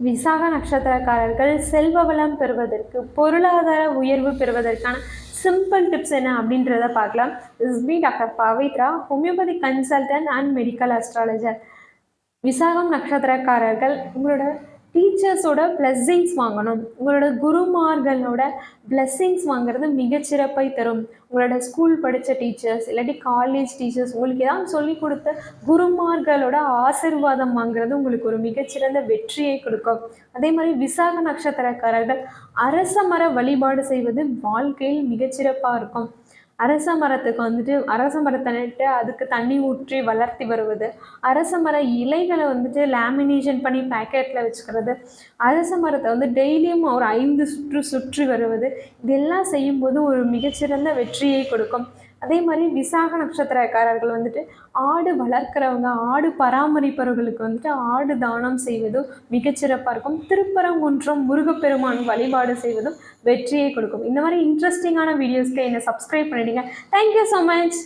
விசாக நட்சத்திரக்காரர்கள் செல்வ வளம் பெறுவதற்கு பொருளாதார உயர்வு பெறுவதற்கான சிம்பிள் டிப்ஸ் என்ன அப்படின்றத பார்க்கலாம். Is me doctor Pavithra homeopathy consultant and medical astrologer Visakam நட்சத்திரக்காரர்கள் உங்களோட டீச்சர்ஸோட blessings வாங்கணும். உங்களோட குருமார்களோட blessings வாங்குறது மிகச்சிறப்பை தரும். உங்களோட ஸ்கூல் படித்த டீச்சர்ஸ் இல்லாட்டி காலேஜ் டீச்சர்ஸ் உங்களுக்கு ஏதாவது சொல்லி கொடுத்த குருமார்களோட ஆசிர்வாதம் வாங்குறது உங்களுக்கு ஒரு மிகச்சிறந்த வெற்றியை கொடுக்கும். அதே மாதிரி விசாக நட்சத்திரக்காரர்கள் அரச மர வழிபாடு செய்வது வாழ்க்கையில் மிகச்சிறப்பாக இருக்கும். அரச மரத்துக்கு வந்துட்டு அரச மரத்தை நட்டு அதுக்கு தண்ணி ஊற்றி வளர்த்தி வருவது. அரச மர இலைகளை வந்துட்டு லேமினேஷன் பண்ணி பேக்கெட்டில் வச்சுக்கிறது. அரச மரத்தை வந்து டெய்லியும் ஒரு ஐந்து சுற்று சுற்றி வருவது. இதெல்லாம் செய்யும்போது ஒரு மிகச்சிறந்த வெற்றியை கொடுக்கும். அதே மாதிரி விசாக நட்சத்திரக்காரர்கள் வந்துட்டு ஆடு வளர்க்குறவங்க ஆடு பராமரிப்பவர்களுக்கு வந்துட்டு ஆடு தானம் செய்வதும் மிகச்சிறப்பாக இருக்கும். திருப்பரங்குன்றம் முருகப்பெருமான் வழிபாடு செய்வதும் வெற்றியை கொடுக்கும். இந்த மாதிரி இன்ட்ரெஸ்டிங்கான வீடியோஸ்க்கு என்னை சப்ஸ்கிரைப் பண்ணிடுங்க. Thank you so much